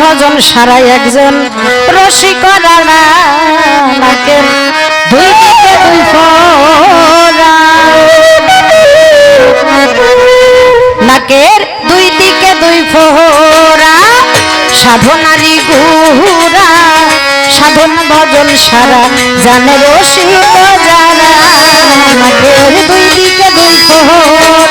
ভজন সারাই একজন রসিকরা নাকের দুই দুই নাকের দুই দিকে দুই ফোড়া। সাধনারি গুহুরা সাধন ভজন সারা, জানে রসিক যারা নাকের দুই দিকে দুই ফোড়া।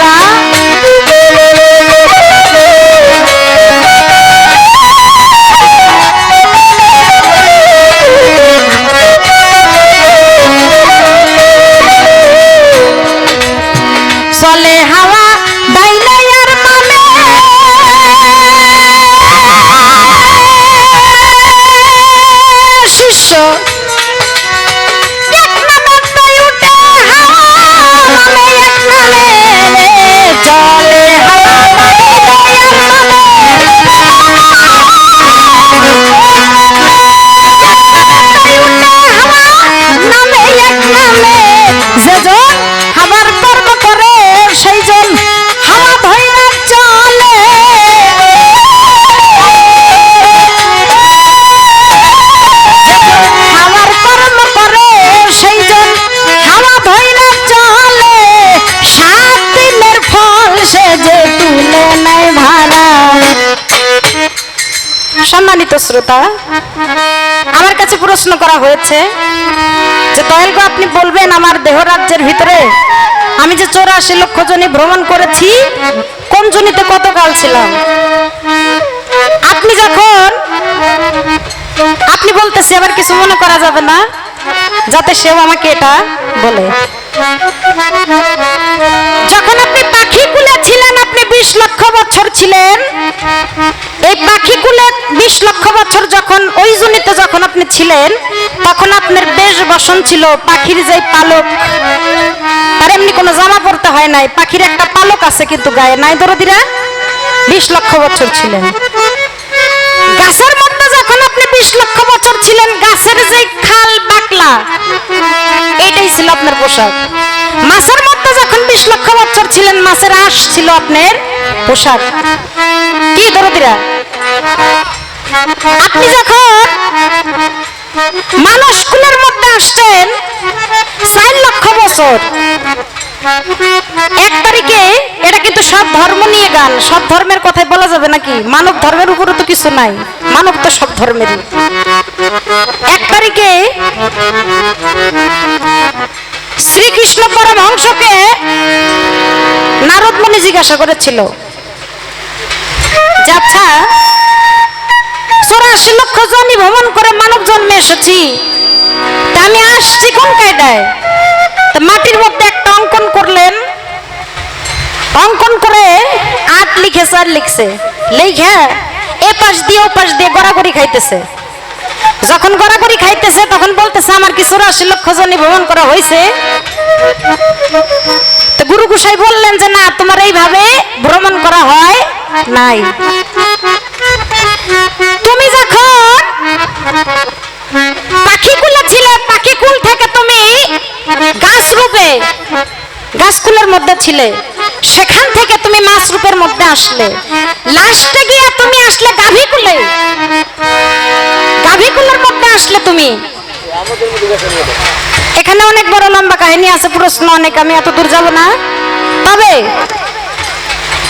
সম্মানিত শ্রোতা, আমার কাছে প্রশ্ন করা হয়েছে যে, দয়াল আপনি বলবেন আমার দেহ রাজ্যের ভিতরে আমি যে চৌরাশি লক্ষ জনে ভ্রমণ করেছি, কোন জনিতে কতকাল ছিলাম? আপনি যখন, আপনি বলতেছি, আবার কিছু মনে করা যাবে না, যাতে সেও আমাকে এটা বলে। ছিলেন? এই পাখি কুলে বিশ লক্ষ বছর যখন ওই জনিতে যখন আপনি ছিলেন, তখন আপনার বেশ বসন ছিল, পাখির যে পালক। তার এমনি কোনো জামা পরতে হয় নাই, পাখির একটা পালক আছে কিন্তু গায়ে নাই দরদিরা। বিশ লক্ষ বছর ছিলেন। গাছের মধ্যে যখন আপনি বিশ লক্ষ বছর ছিলেন, গাছের যে খাল বাকলা এইটাই ছিল আপনার পোশাক। মাছের মধ্যে যখন বিশ লক্ষ বছর ছিলেন মাছের আঁশ ছিল আপনার পোশাক। কি দরদিরা? আপনি যখন মানুষ কুলের মধ্যে আসছেন, চার লক্ষ বছর, এক তারিখে এটা কিন্তু সব ধর্ম নিয়ে গান সব ধর্মের কথাই বলা যাবে নাকি? মানব ধর্মের উপরে তো কিছু নাই। মানব তো সব ধর্মেরই। এক তারিখে শ্রীকৃষ্ণ পরমহংসকে নারদ মুনি জিজ্ঞাসা করেছিল। যে আচ্ছা চৌরাশি লক্ষ জনই ভ্রমণ করে মানব জন্মে এসেছি, তা আমি আসছি কোন কায়দায়? তা মাটির মধ্যে একটা অঙ্কন করলেন। অঙ্কন করে আট লিখেছে আর লিখছে। লিখে এ পাশ দিয়ে ও পাশ দিয়ে গড়াগড়ি খাইতেছে। যখন গড়াগড়ি খাইতেছে, তখন বলতেছে, আমার কিছু চৌরাশি লক্ষ জনই ভ্রমণ করা হয়েছে তো গুরু গোসাই বললেন যে, না, তোমার এইভাবে ভ্রমণ করা হয় নাই। তুমি যখন পাখিকুলে ছিলে, পাখিকুল থেকে তুমি গাছ রূপে, গাছকুলের মধ্যে ছিলে, সেখান থেকে তুমি মাছ রূপের মধ্যে আসলে। লাস্টে গিয়ে তুমি আসলে গাভীকুলে। গাভীকুলের মধ্যে আসলে তুমি? এখানে অনেক বড় লম্বা কাহিনী আছে, প্রশ্ন অনেক, আমি এত দূর যাব না। তবে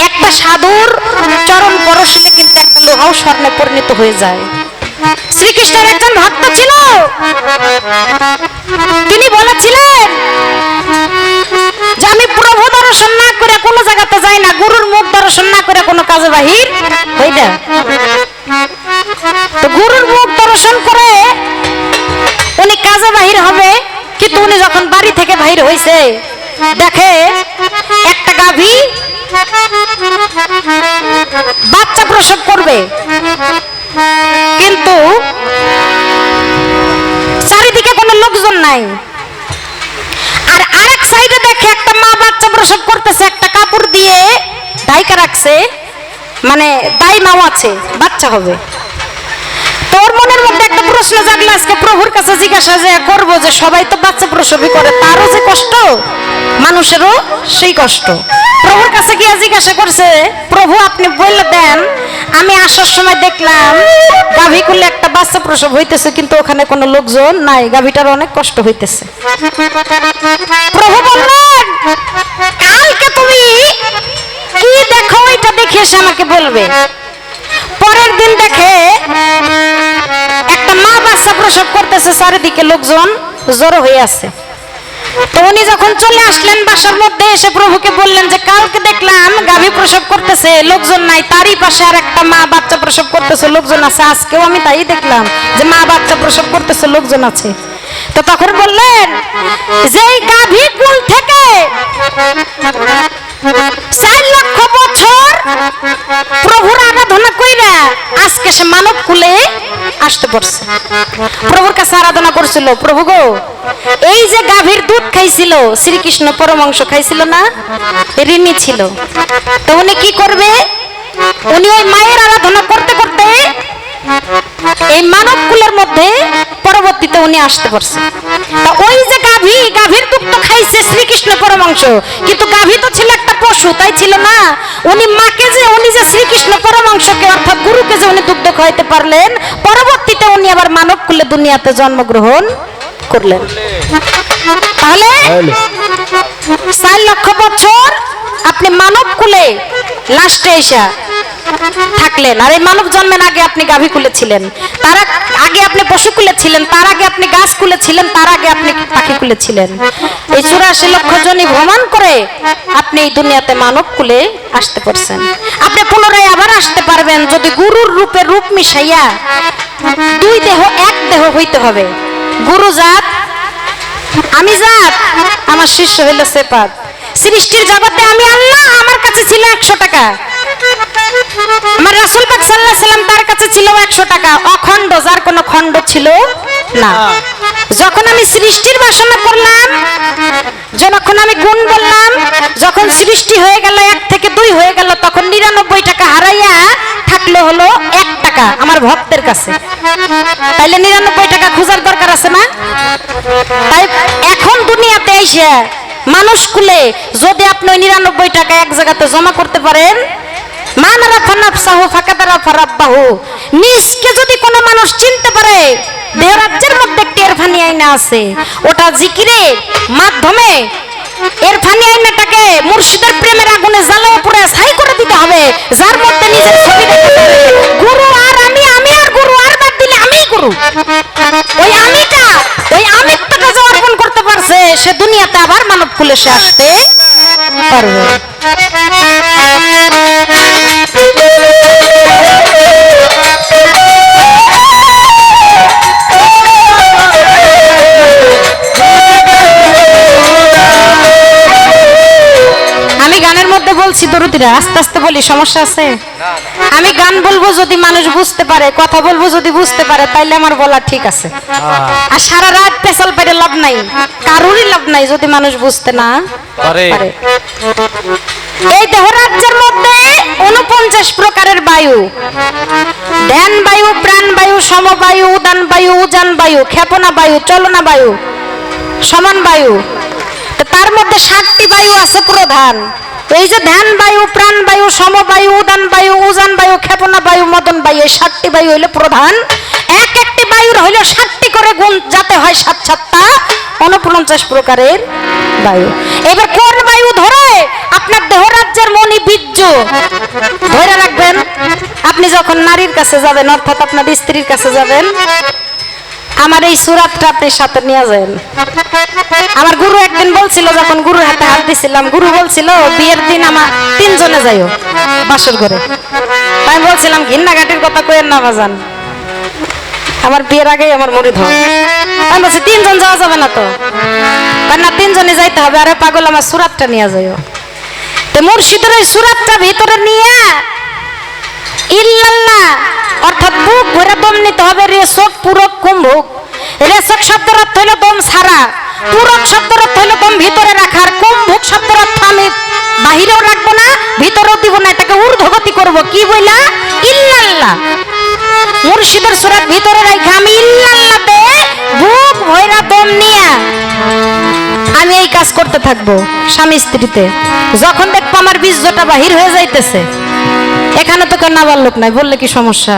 একটা সাধুর চরম পরশে কিন্তু একটা লোহাও স্বর্ণে পরিণত হয়ে যায়। শ্রীকৃষ্ণের একজন ভক্ত ছিল। তিনি বলেছিলেন যে আমি প্রভু দর্শন না করে কোনো জায়গাতে যাই না, গুরুর মুখ দর্শন না করে কোনো কাজে বাহির হই না। গুরুর মুখ দর্শন করে উনি কাজে বাহির হবে, কিন্তু উনি যখন বাড়ি থেকে বাহির হয়েছে দেখে একটা গাভী বাচ্চা প্রসব করবে। কিন্তু চারিদিকে কোনো লোকজন নাই। আর আরেক সাইডে দেখে একটা মা বাচ্চা প্রসব করতেছে, একটা কাপড় দিয়ে ঢাইকা রাখছে। মানে দাই মাও আছে, বাচ্চা হবে। তোর মনের মধ্যে একটা প্রশ্ন জাগলো আজকে, প্রভুর কাছে জিজ্ঞাসা যে করব যে সবাই তো বাচ্চা প্রসবই করে, তারও যে কষ্ট, মানুষেরও সেই কষ্ট। প্রভুর কাছে গিয়ে জিজ্ঞাসা করছে, প্রভু, আপনি বলে দেন, আমি আসার সময় দেখলাম, গাভী করলে একটা বাচ্চা প্রসব হইতেছে, কিন্তু ওখানে কোনো লোকজন নাই, গাভীটার অনেক কষ্ট হইতেছে। প্রভু বললেন, কালকে তুমি কি দেখো এটা দেখে আমাকে বলবে? পরের দিন দেখে একটা মা বাচ্চা প্রসব করতেছে চারিদিকে লোকজন জড়ো হয়ে আছে। তো উনি যখন চলে আসলেন বাসার মধ্যে, এসে প্রভুকে বললেন যে, কালকে দেখলাম গাভী প্রসব করতেছে, লোকজন নাই, তারই পাশে আর একটা মা বাচ্চা প্রসব করতেছে, লোকজন আছে, আজকেও আমি তাই দেখলাম যে মা বাচ্চা প্রসব করতেছে, লোকজন আছে। তো তখন বললেন যে গাভী কুল থেকে চার লক্ষ বছর প্রভুর আরাধনা কইরা আজকে সে মানব কুলে আসতে পারছে প্রভুর কাছে আরাধনা করছিল, প্রভু গো, এই যে গাভীর দুধ খাইছিল, শ্রীকৃষ্ণ পরমাংশ খাইছিল না? ঋণী ছিল। তো উনি কি করবে? উনি ওই মায়ের আরাধনা করতে করতে এই মানব কুলের মধ্যে পরবর্তীতে উনি আসতে পারছে তা ওই যে গাভী গাভীর দুধ তো খাইছে শ্রীকৃষ্ণ পরমাংশ কিন্তু গাভী তো ছিল একটা পশু তাই ছিল না? উনি মাকে যে উনি যে শ্রীকৃষ্ণ পরমাংশকে অর্থাৎ গুরুকে যে উনি দুগ্ধ খাওয়াইতে পারলেন পরবর্তীতে উনি আবার মানব কুলে দুনিয়াতে জন্মগ্রহণ করলেন। তাহলে চার লক্ষ বছর আপনি মানব কুলে লাস্টে এসা থাকলেন। আর এই মানব জন্মের আগে আপনি গাভী কুলে ছিলেন তার আগে আপনি পশু কুলে ছিলেন তার আগে আপনি গাছ কুলে ছিলেন তার আগে আপনি পাখি কুলে ছিলেন এই চুরাশি লক্ষ জনই ভ্রমণ করে আপনি এই দুনিয়াতে মানব কুলে আসতে পারছেন। আপনি পুনরায় আবার আসতে পারবেন যদি গুরুর রূপে রূপ মিশাইয়া দুই দেহ, এক দেহ হইতে হবে। গুরু জাত, আমি জাত, আমার শিষ্য হইল সেপাত। সৃষ্টির জগতে আমি আল্লাহ, আমার কাছে ছিল একশো টাকা। আমার রাসুল পাক সাল্লাহ সাল্লাম তার কাছে ছিল একশো টাকা। অখণ্ড, যার কোনো খণ্ড ছিল না। যখন আমি সৃষ্টির বাসনা করলাম, যখন আমি গুণ বললাম, যখন সৃষ্টি হয়ে গেল এক থেকে দুই হয়ে গেল, তখন নিরানব্বই টাকা হারাইয়া থাকল হলো এক টাকা আমার ভক্তের কাছে। তাইলে নিরানব্বই টাকা খোঁজার দরকার আছে না তাই এখন দুনিয়াতে এসে মানুষ কুলে যদি আপনি ওই নিরানব্বই টাকা এক জায়গাতে জমা করতে পারেন মানারা ফানাফসাহু ফাকাদারা ফারাব্বাহু। নিজকে যদি কোনো মানুষ চিনতে পারে দেহরাজ্যের মধ্যে একটি এরফানি আইনা আছে। ওটা জিকিরের মাধ্যমে এরফানি আইনাটাকে মুর্শিদের প্রেমের আগুনে জ্বালায় পুরো ছাই করে দিতে হবে। যার মধ্যে নিজের ছবি গুরু আর আমি আমি আর গুরু, আর বাদ দিলে আমিই গুরু। ওই আমিটা, ওই আমিত্বটা যে অর্পণ করতে পারছে, সে দুনিয়াতে আবার মানব কুলে সে আসতে পারবে। বলছি আস্তে আস্তে বলি সমস্যা আছে? আমি গান বলব যদি মানুষ বুঝতে পারে কথা বলব যদি বুঝতে পারে তাইলে আমার বলা ঠিক আছে। আর সারা রাত পেশাল পেরে লাভ নাই কারোরই লাভ নাই যদি মানুষ বুঝতে না পারে। এই দেহরাজ্যের মধ্যে উনপঞ্চাশ প্রকারের বায়ু। ধ্যান বায়ু প্রাণ বায়ু সমবায়ু উদান বায়ু উজান বায়ু ক্ষেপণা বায়ু চলনা বায়ু সমান বায়ু। তার মধ্যে ষাটটি বায়ু আছে প্রধান। এই যে ধ্যান বায়ু, প্রাণ বায়ু সমবায়ু উদান বায়ু, উজান বায়ু, ক্ষেপণা বায়ু, মদন বায়ু, এই ষাটটি বায়ু হইল প্রধান। এক একটি বায়ুর হইল ষাটটি করে গুণ যাতে হয় সাত সাতটা উনপঞ্চাশ প্রকারের বায়ু। এবার কোন বায়ু ধরে? আপনার দেহরাজ্যের মনি বীর্য। ধরে রাখবেন। আপনি যখন নারীর কাছে যাবেন, অর্থাৎ আপনার স্ত্রীর কাছে যাবেন আমার এই সুরাতটা আপনি সাথে নিয়ে যাবেন আমার গুরু একদিন বলছিল, যখন গুরুর হাতে হাত দিছিলাম, গুরু বলছিল, বিয়ের দিন আমার তিনজনে যাইও বাসর করে আমি বলছিলাম ঘিন্না ঘাটির কথা কইেন না, বাজান। আমার বিয়ের আগেই আমার মরিদ হয়। আমি বলছি, তিনজন যাওয়া যাবে না তো। না তিনজনে যাইতে হবে। আরে পাগল, আমার সুরাতটা নিয়ে যাইও। তো মুর্শিদের ওই সুরাতটা ভিতরে নিয়ে ইল্লাল্লাহ। অর্থাৎ বুক ভরে দম নিতে হবে, রেশক পুরক কুম্ভক রেশক শব্দের অর্থ হলো দম ছাড়া। পুরক শব্দের অর্থ হলো দম ভিতরে রাখার কুম্ভক শব্দের অর্থ আমি বাহিরেও রাখব না, ভিতরেও দিব না। এটাকে ঊর্ধ্বগতি করব। কি বইলা ইল্লাল্লাহ। মুর্শিদের সুরাত ভিতরে রাখা আমি ইল্লাল্লাহতে বুক ভৈরা দম নিয়া আমি এই কাজ করতে থাকব স্বামী স্ত্রীতে। যখন দেখব আমার বীর্যটা বাহির হয়ে যাইতেছে। এখানে তো কেউ নাবার লোক নাই বললে কি সমস্যা?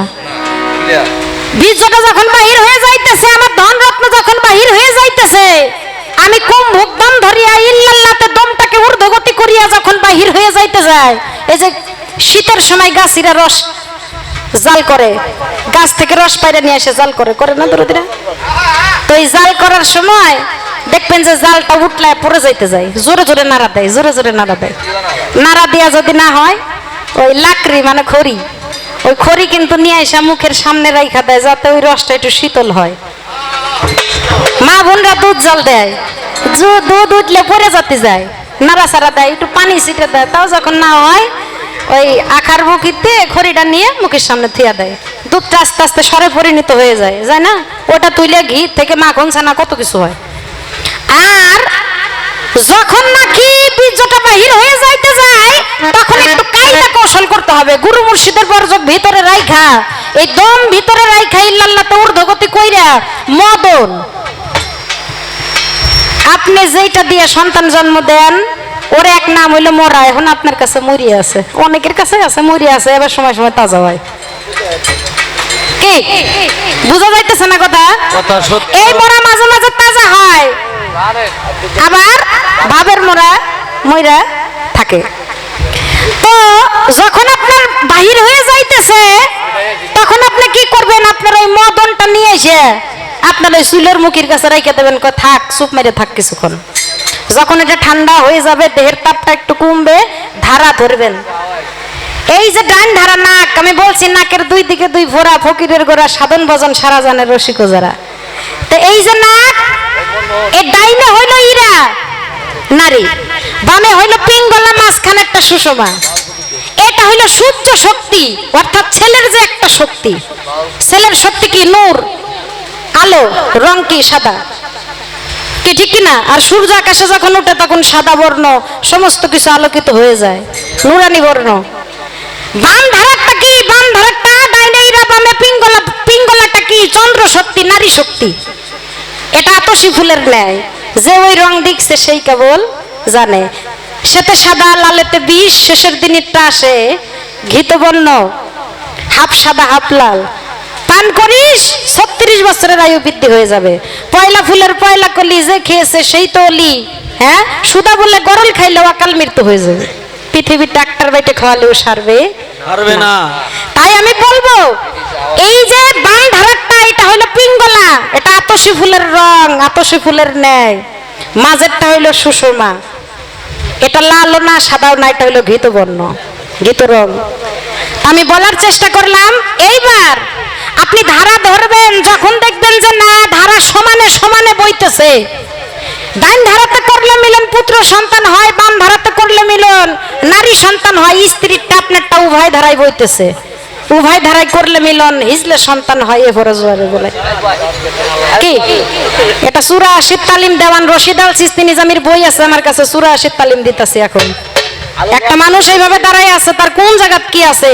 বীর্যটা যখন বাহির হয়ে যাইতেছে আমার ধন রত্ন যখন বাহির হয়ে যাইতেছে আমি কম ভোগদান ধরিয়া ইল্লাল্লাতে দমটাকে ঊর্ধ্বগতি করিয়া যখন বাহির হয়ে যাইতে যায় এই যে শীতের সময় গাছিরা রস জাল করে গাছ থেকে রস পাইরা নিয়ে এসে জাল করে করে না দরদিরা? তো এই জাল করার সময় দেখবেন যে জালটা উঠলে পড়ে যাইতে যায় জোরে জোরে নাড়া দেয় জোরে জোরে নাড়া দেয়। নাড়া দিয়া যদি না হয় ওই লাকড়ি মানে খড়ি। ওই খড়ি কিন্তু নিয়ে এসে মুখের সামনে রাইখা দেয়, যাতে ওই রসটা একটু শীতল হয়। মা বোনরা দুধ জল দেয়। দুধ উঠলে পরে যেতে যায়। নাড়াচাড়া দেয়, একটু পানি ছিটে দেয়। তাও যখন না হয়, ওই আখার বুকিতে খড়িটা নিয়ে মুখের সামনে থিয়া দেয়। দুধটা আস্তে আস্তে সরে পরিণত হয়ে যায় যায় না? ওটা তুইলে ঘি থেকে মাখন ছানা কত কিছু হয়। আর যখন নাকি বীর্যটা বাহির হয়ে যাইতে যায়, তখন একটু কৌশল করতে হবে। গুরু মুর্শিদের বর্জক ভিতরে রাইখা। এই দম ভিতরে রাইখা ইল্লাল্লাহ তো ঊর্ধ্বগতি কইরা। মদন। আপনি যেইটা দিয়ে সন্তান জন্ম দেন ওর এক নাম হইল মরা। এখন আপনার কাছে মরিয়া আছে। অনেকের কাছে আছে মরিয়া আছে এবার সময় সময় তাজা হয়। কি? বুঝা যাইতেছে না কথা? এই মরা মাঝে মাঝে তাজা হয়। আবার ভাবের মোড়া ময়রা থাকে। তো যখন আপনার বাহির হয়ে যাইতেছে, তখন আপনি কি করবেন? আপনার ওই মদনটা নিয়ে এসে আপনার ওই চুলের মুখের কাছে রেখে দেবেন। থাক, চুপ মেরে থাক কিছুক্ষণ। যখন এটা ঠান্ডা হয়ে যাবে, দেহের তাপটা একটু কমবে, ধারা ধরবেন। এই যে ডান ধারা নাক, আমি বলছি নাকের দুই দিকে দুই ভোরা ফকিরের গোড়া, সাধন ভজন, সারা জানে রসিক যারা। তো এই যে নাক এ ডাইনে হইল ইরা, নারী। বামে হইল পিঙ্গলা মাঝখানে একটা সুষমা। এটা হইল সূর্য শক্তি, অর্থাৎ ছেলের যে একটা শক্তি। ছেলের শক্তি কি? নূর আলো রং কি? সাদা। কি ঠিক কিনা? আর সূর্য আকাশে যখন ওঠে তখন সাদা বর্ণ, সমস্ত কিছু আলোকিত হয়ে যায়। নুরানি বর্ণ। বাম ধারাটা কি? বাম ধারাটা বামে পিঙ্গলা পিঙ্গলাটা কি? চন্দ্র শক্তি, নারী শক্তি। এটা আতসী ফুলের ন্যায়। যে ওই রং দেখছে সেই কেবল জানে। সেতে সাদা লালেতে বিষ শেষের দিনেরটা আসে। ঘিতবর্ণ হাফ সাদা হাফ লাল। পান করিস ছত্রিশ বছরের আয়ু বৃদ্ধি হয়ে যাবে। পয়লা ফুলের পয়লা কলি যে খেয়েছে সেই তো অলি। হ্যাঁ? সুদা বলে গরল খাইলেও অকাল মৃত্যু হয়ে যাবে। পৃথিবীর ডাক্তার বাইটে খাওয়ালেও সারবে। পারবে না। তাই আমি বলব এই যে বাম ধারাটা এটা হলো পিঙ্গলা। এটা আতসী ফুলের রং আতসী ফুলের ন্যায়। মাঝেরটা হইল সুষমা। এটা লালও না, সাদাও না, এটা হলো ঘিত বর্ণ ঘিত রং আমি বলার চেষ্টা করলাম, এইবার আপনি ধারা ধরবেন, যখন দেখবেন যে না, ধারা সমানে সমানে বইতেছে। ডাইন ধারাতে করলে মিলন, পুত্র সন্তান হয়, বাম ধারাতে করলে মিলন, নারী সন্তান হয় স্ত্রীরটা আপনারটা উভয় ধারায় বইতেছে। উভয় ধারায় করলে মিলন হিজলে সন্তান হয়, এ ফরজওয়ারে বলে। কি? এটা সুরা আশির তালিম, দেওয়ান রশিদ আল সিস্তি নিজামির বই আছে, আমার কাছে সুরা আশির তালিম দিতেছে এখন। একটা মানুষ এইভাবে দাঁড়ায় আছে, তার কোন জায়গাত কি আছে?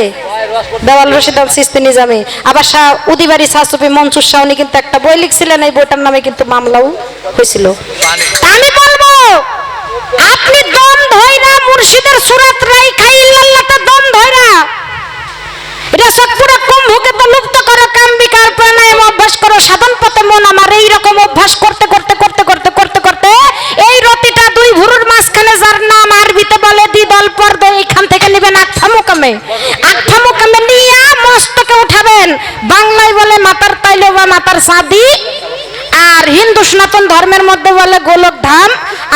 দেওয়াল রশিদ আল সিস্তি নিজামী। আবার শাহ উদিবাড়ি শাহসুফি মনসুর শাহ, উনি কিন্তু একটা বই লিখছিলেন, এই বইটার নামে কিন্তু মামলাও হয়েছিল। আমি বলব, আপনি দম ধইরা মুর্শিদের সুরাত রাই খাই ইল্লাল্লাহতে দম ধইরা করো অভ্যাস করো। আমার এই রকম অভ্যাস করতে করতে করতে করতে করতে করতে এই রতিটা দুই ভুরুর মাঝখানে যার নাম আরবিতে বলে এইখান থেকে নেবেন নিয়ে মস্তকে উঠাবেন। বাংলায় বলে মাতার মাতার আর হিন্দু সনাতন ধর্মের মধ্যে বলে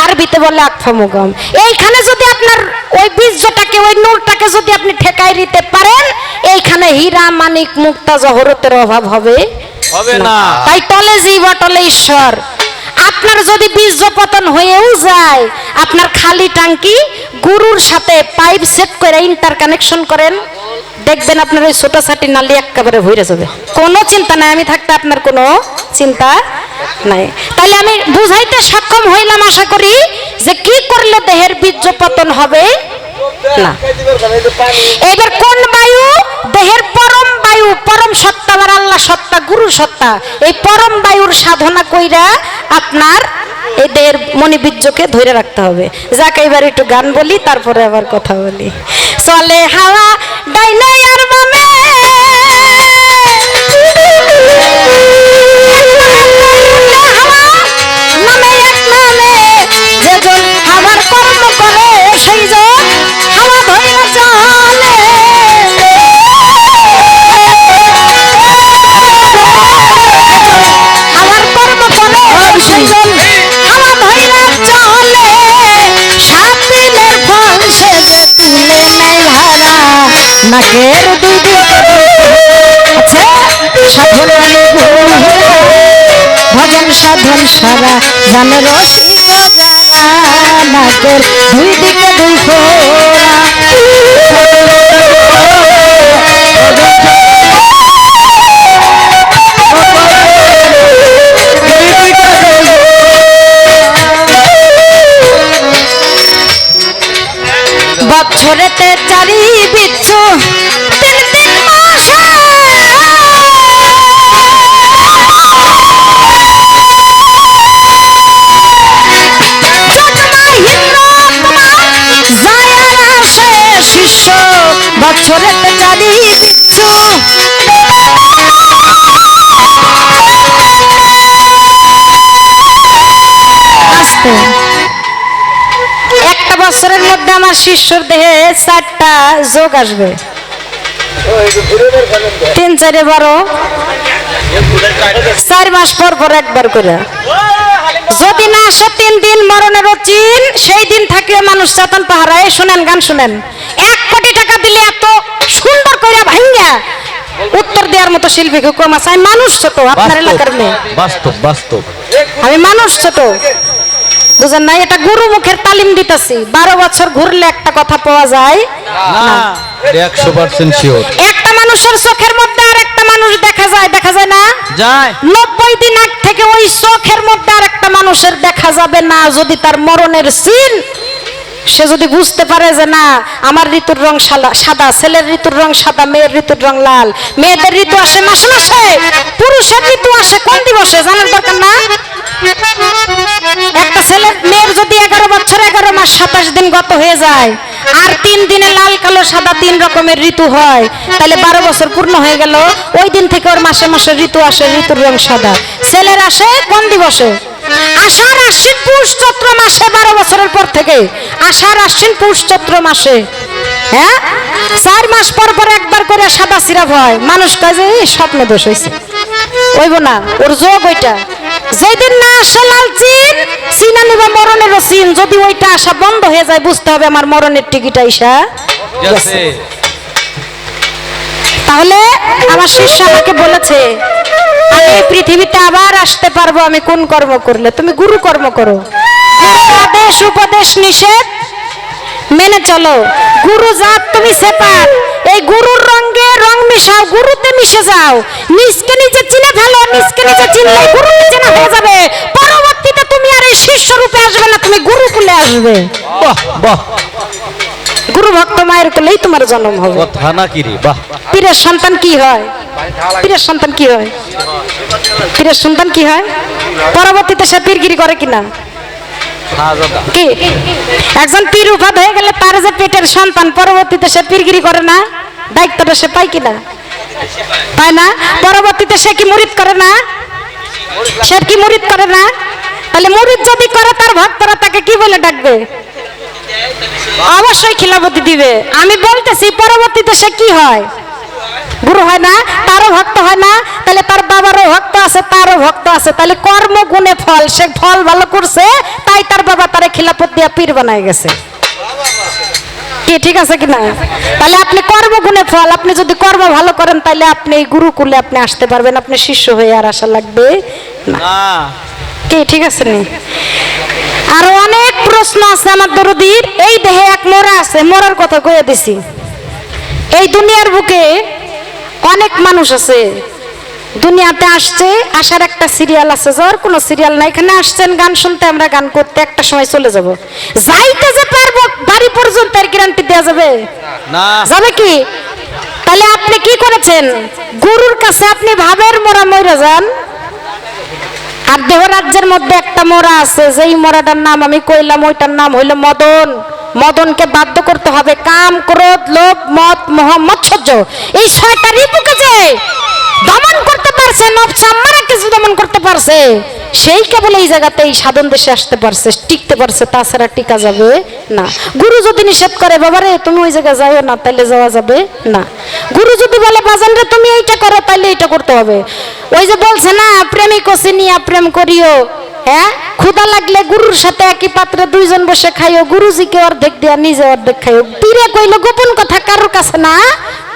আরবিতে বলে এইখানে যদি আপনার ওই বীর্যটাকে, ওই নূরটাকে যদি আপনি ঠেকাই দিতে পারেন হীরা মানিক মুক্তা জহরতের অভাব হবে? হবে না। তাই টলে জীব টলে ঈশ্বর। আপনার যদি বীর্য পতন হয়েও যায় আপনার খালি টাঙ্কি গুরুর সাথে পাইপ সেট করে ইন্টার কানেকশন করেন দেখবেন আপনার ওই ছোট ছাটি নালি একেবারে ভরে যাবে। কোনো চিন্তা নাই আমি থাকতে আপনার কোনো চিন্তা নাই। তাহলে আমি বুঝাইতে সক্ষম হইলাম আশা করি যে কি করলে দেহের বীর্য পতন হবে? না। এবার কোন বায়ু? দেহের পরম বায়ু, পরম সত্তা, আমার আল্লাহ সত্তা, গুরু সত্তা। এই পরম বায়ুর সাধনা কইরা আপনার এই দেহের মনিবীর্যকে ধরে রাখতে হবে। যাকে, এবার একটু গান বলি, তারপরে আবার কথা বলি। চলে হাওয়া ডাইনে আর বামে আছে সাধন ভজন সাধন সারা নাকের দুই দুই বছরেতে চারি বিচ্ছু তিন তিন মাসে শিষ্য বছরেতে চারি বিচ্ছু আস্তে বছরের মধ্যে আমার শিষ্যর দেহে চারটা যোগ আসবে। তিন চারে বারো। চার মাস পর পর একবার করে। যদি না আসে তিন দিন মরণের চিন সেই দিন থাকিও মানুষ চেতন পাহারায় শুনেন গান শুনেন। এক কোটি টাকা দিলে এত সুন্দর করে ভাঙ্গা উত্তর দেওয়ার মতো শিল্পীকে কম আছে। আমি মানুষ ছোট আপনার এলাকার মেয়ে। বাস্তব বাস্তব। আমি মানুষ ছোট। বুঝেন না এটা গুরু মুখের তালিম দিতেছি। বারো বছর ঘুরলে একটা কথা পাওয়া যায়? একশো পার্সেন্ট শিওর একটা মানুষের চোখের মধ্যে আর একটা মানুষ দেখা যায় দেখা যায় না? যায়। নব্বই দিন আগ থেকে ওই চোখের মধ্যে আর একটা মানুষের দেখা যাবে না যদি তার মরণের সিন সে যদি বুঝতে পারে যে না, আমার ঋতুর রং সাদা ছেলের ঋতুর রং সাদা, মেয়ের ঋতুর রং লাল, মেয়েদের ঋতু আসে মাসে মাসে, পুরুষের ঋতু আসে কোন দিবসে জানার দরকার না? একটা ছেলের মেয়ের যদি এগারো বছর, এগারো মাস, সাতাশ দিন গত হয়ে যায়, আর তিন দিনে লাল, কালো, সাদা তিন রকমের ঋতু হয়, তাহলে বারো বছর পূর্ণ হয়ে গেল, ওই দিন থেকে ওর মাসে মাসে ঋতু আসে, ঋতুর রং সাদা। ছেলের আসে কোন দিবসে? আষাঢ় আশ্বিন পুষ চৈত্র মাসে বারো বছরের পর থেকে। আষাঢ় আশ্বিন পুষ চৈত্র মাসে। হ্যাঁ? চার মাস পর পর একবার করে সাদা সিরাপ হয়। মানুষ "এই, স্বপ্ন দোষ হয়েছে ওইব না ওর যোগ ওইটা। যেদিন না আসে লাল চিন চিনা নিবা মরণেরও চিন যদি ওইটা আসা বন্ধ হয়ে যায় বুঝতে হবে আমার মরণের টিকিট আইসা তাহলে আমার শিষ্য আমাকে বলেছে আমি এই পৃথিবীতে আবার আসতে পারব আমি কোন কর্ম করলে? তুমি গুরু কর্ম করো। আদেশ উপদেশ নিষেধ মেনে চলো। গুরু জাত তুমি সেপার। এই গুরুর রঙে রং মিশাও গুরুতে মিশে যাও। নিজকে নিজে চিনে ফেলো নিজকে নিজে চিনলে গুরুকে চেনা হয়ে যাবে। পরবর্তীতে তুমি আর এই শিষ্য রূপে আসবে না তুমি গুরুকুলে আসবে। বাহ বাহ। গুরু ভক্ত মায়ের কোলেই তোমার জন্ম হবে। কথা না কি রে বাহ। পীরের সন্তান কি হয়? পীরের সন্তান কি হয়? পীরের সন্তান কি হয়? পরবর্তীতে সে পীরগিরি করে কিনা? কি? একজন পীর উপাদ হয়ে গেলে তার যে পেটের সন্তান, পরবর্তীতে সে পীরগিরি করে না? দায়িত্বটা সে পায় কিনা? পায় না? পরবর্তীতে সে কি মুরিদ করে না? সে কি মুরিদ করে না? তাহলে মুরিদ যদি করে, তার ভক্তরা তাকে কি বলে ডাকবে? অবশ্যই খিলাপতি দিবে। আমি বলতেছি, পরবর্তীতে সে কি হয়? গুরু হয় না তারও ভক্ত হয় না তাহলে তার বাবারও ভক্ত আছে তারও ভক্ত আছে তাহলে কর্ম গুণে ফল সে ফল ভালো করছে তাই তার বাবা তারে খিলাপত দিয়া পীর বানায় গেছে। কি ঠিক আছে কি না? তাহলে আপনি কর্ম গুণে ফল আপনি যদি কর্ম ভালো করেন তাহলে আপনি এই গুরুকুলে আপনি আসতে পারবেন আপনি শিষ্য হয়ে আর আসা লাগবে না। কি ঠিক আছে নি? আরও অনেক প্রশ্ন আছে আমার দরদির এই দেহে এক মোরা আছে মোরার কথা কয়ে দিছি। এই দুনিয়ার বুকে অনেক মানুষ আছে। দুনিয়াতে আসছে আসার একটা সিরিয়াল আছে যাওয়ার কোনো সিরিয়াল নাই। এখানে আসছেন গান শুনতে আমরা গান করতে একটা সময় চলে যাব। যাইতে যে পারব বাড়ি পর্যন্ত এর গ্যারান্টি দেওয়া যাবে। না। যাবে কি? তাহলে আপনি কি করেছেন? গুরুর কাছে আপনি ভাবের মোরা মরে যান। আর দেহ রাজ্যের মধ্যে একটা মোড়া আছে যেই মোড়াটার নাম আমি কইলাম ওইটার নাম হইল মদন। মদনকে বাধ্য করতে হবে। কাম, ক্রোধ, লোভ মদ মোহ, মৎসর্য, এই ছয়টা রিপুকে যে দমন করতে পারছে নবসা আমারা কিছু দমন করতে পারছে, সেই কেবল এই জায়গাতে এই সাধন দেশে আসতে পারছে, টিকতে পারছে, তাছাড়া টিকা যাবে না। গুরু যদি নিষেধ করে, বাবারে, তুমি ওই জায়গায় যাও না, তাইলে যাওয়া যাবে না। গুরু যদি বলে, বাজান রে, তুমি এইটা করো, তাইলে এইটা করতে হবে। ওই যে বলছে না, প্রেমিক নিয়া প্রেম করিও। হ্যাঁ? ক্ষুদা লাগলে গুরুর সাথে একই পাত্রে দুইজন বসে খাইও গুরুজিকে অর্ধেক দিয়া নিজে অর্ধেক খাইও। পীরে কইলো গোপন কথা কারোর কাছে না?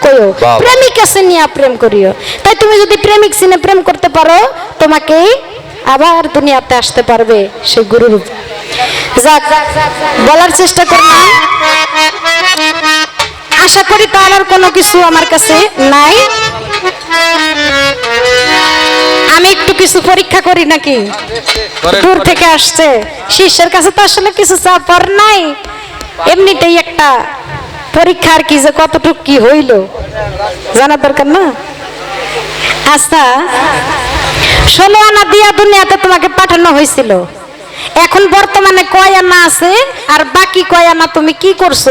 কইও প্রেমিক আছে নিয়ে প্রেম করিও। তাই তুমি যদি প্রেমিক সিনে প্রেম করতে পারো তোমাকে আবার দুনিয়াতে আসতে পারবে সেই গুরুর যাক বলার চেষ্টা করলাম। আশা করি তার আর কোনো কিছু আমার কাছে নাই। আমি একটু কিছু পরীক্ষা করি নাকি? দূর থেকে আসছে। শিষ্যের কাছে তো আসলে কিছু চাপার নাই। এমনিতেই একটা পরীক্ষা আর কি যে কতটুক কি হইল। জানা দরকার না? আচ্ছা ষোলো আনা দিয়া দুনিয়াতে তোমাকে পাঠানো হয়েছিল এখন বর্তমানে কয় আনা আছে? আর বাকি কয় আনা তুমি কি করছ?